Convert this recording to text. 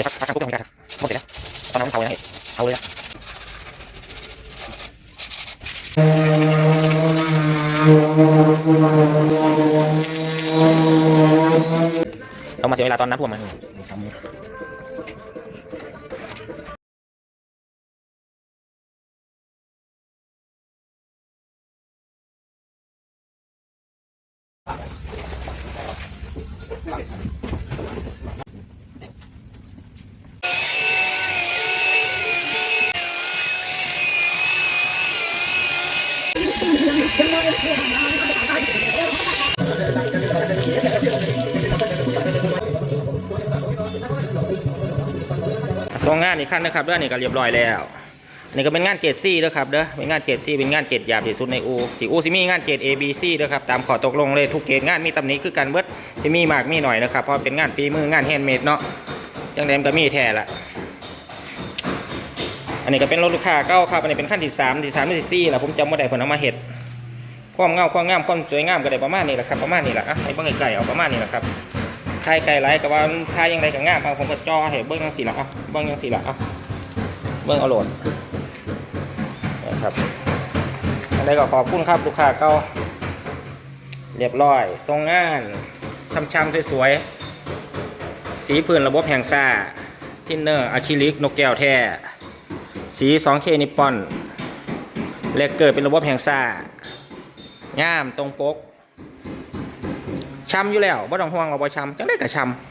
ดี๋ยวพักพักกันปุ๊บต้องมีการหมดเลยนะตอนนั้นเอาเลยนะเอาเลยนะเรามาเสียเวลาตอนน้ำท่วมมันทำ สองงานอีกขั้นนะครับด้อนี่ก็เรียบร้อยแล้วอันนี่ก็เป็นงานเกรดซีเด้อครับเด้อเป็นงานเกรดซีเป็นงานเกรดหยาบที่สุดในอูที่อูสิมีงานเกรด A B C เด้อครับตามขอตกลงเลยทุกเกรดงานมีตำหนิคือกันเบิดสิมีมากมีหน่อยนะครับเพราะเป็นงานฝีมืองานแฮนด์เมดเนาะจังแดมก็มีแท้ละอันนี้ก็เป็นรถลูกค้าเก้าครับอันนี้เป็นขั้นที่สามที่สามที่สี่แล้วผมจำว่าได้ผลเอามาเห็ด ความเงาความงามความสวยงามก็ได้ประมาณนี้แหละครับประมาณนี้แหละอะให้เบิ่งไกลๆเอาประมาณนี้แหละครับทายไก่ไรก็ว่าทายยังไงก็ง่ายบาผมก็จอให้เบิ้งยังสีละอะเบิ้งยังสีละอะเบิ้งเอาโหลดนะครับอันใดก็ขอบคุณครับลูกค้าเก่าเรียบร้อยทรงงานช้ำๆสวยๆสีพื้นระบบแห่งซ่าทินเนอร์อะคริลิกนกแก้วแท้สี 2K นิปปอนเลกเกิดเป็นระบบแห่งซ่า งามตรงปกช้ำอยู่แล้วบ่ต้องห่วงเราบ่ช้ำจังได้ก็ช้ำ